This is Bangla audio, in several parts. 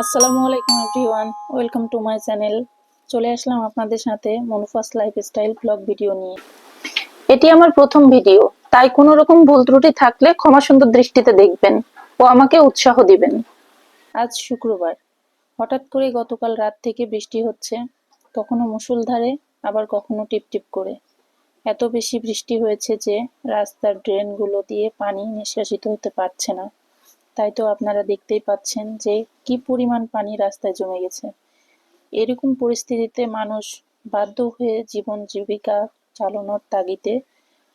আসসালামু আলাইকুম everyone welcome to my channel চলে আসলাম আপনাদের সাথে মনুফাস লাইফস্টাইল ব্লগ ভিডিও নিয়ে। এটি আমার প্রথম ভিডিও তাই কোনো রকম ভুল ত্রুটি থাকলে ক্ষমা সুন্দর দৃষ্টিতে দেখবেন ও আমাকে উৎসাহ দিবেন। আজ শুক্রবার, হঠাৎ করে গতকাল রাত থেকে বৃষ্টি হচ্ছে, কখনো মুষলধারে আবার কখনো টিপটিপ করে। এত বেশি বৃষ্টি হয়েছে যে রাস্তার ড্রেনগুলো দিয়ে পানি নিষ্কাশিত হতে পারছে না। তাই তো আপনারা দেখতেই পাচ্ছেন যে কি পরিমাণ পানি রাস্তায় জমে গেছে। এরকম পরিস্থিতিতে মানুষ বাধ্য হয়ে জীবন জীবিকা চালানোর তাগিদে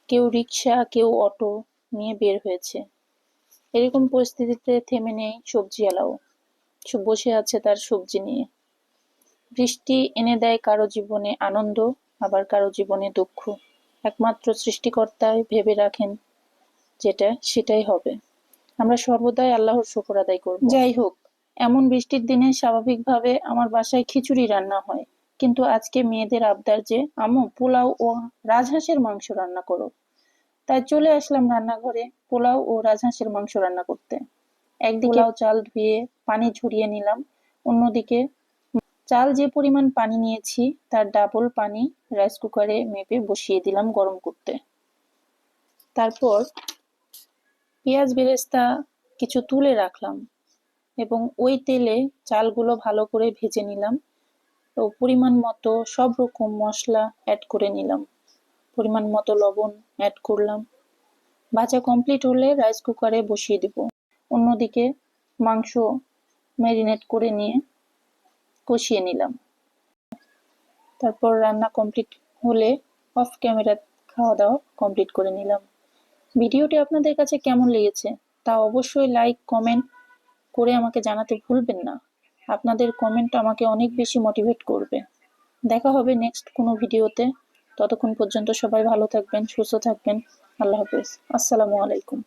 কেউ রিক্সা কেউ অটো নিয়ে বের হয়েছে। এরকম পরিস্থিতিতে থেমে নেই সবজিওয়ালাও সব বসে আছে তার সবজি নিয়ে। বৃষ্টি এনে দেয় কারও জীবনে আনন্দ, আবার কারও জীবনে দুঃখ। একমাত্র সৃষ্টিকর্তাই ভেবে রাখেন যেটা সেটাই হবে। আমরা সর্বদাই আল্লাহর শুকর আদায় করব। যাই হোক এমন বৃষ্টির দিনে স্বাভাবিকভাবে আমার বাসায় খিচুড়ি রান্না হয়। কিন্তু আজকে মেয়েদের আবদার যে আমু পোলাও ও রাজহাঁসের মাংস রান্না করো। তাই চলে আসলাম রান্নাঘরে পোলাও ও রাজহাঁসের মাংস রান্না করতে। একদিকে পোলাও। চাল ধুয়ে পানি ঝরিয়ে নিলাম অন্যদিকে চাল যে পরিমাণ পানি নিয়েছি তার ডাবল পানি রাইস কুকারে মেপে বসিয়ে দিলাম গরম করতে। তারপর পেঁয়াজ বেরেস্তা কিছু তুলে রাখলাম এবং ওই তেলে চালগুলো ভালো করে ভেজে নিলাম। তো পরিমাণ মতো সব রকম মশলা অ্যাড করে নিলাম। পরিমাণ মতো লবণ অ্যাড করলাম। ভাজা কমপ্লিট হলে রাইস কুকারে বসিয়ে দিব। অন্যদিকে মাংস ম্যারিনেট করে নিয়ে কষিয়ে নিলাম। তারপর রান্না কমপ্লিট হলে অফ ক্যামেরা খাওয়া দাওয়া কমপ্লিট করে নিলাম। ভিডিওটি আপনাদের কাছে কেমন লেগেছে তা অবশ্যই লাইক কমেন্ট করে আমাকে জানাতে ভুলবেন না। আপনাদের কমেন্ট আমাকে অনেক বেশি মোটিভেট করবে। দেখা হবে নেক্সট কোনো ভিডিওতে। ততক্ষণ পর্যন্ত সবাই ভালো থাকবেন, সুস্থ থাকবেন। আল্লাহ হাফেজ। আসসালামু আলাইকুম।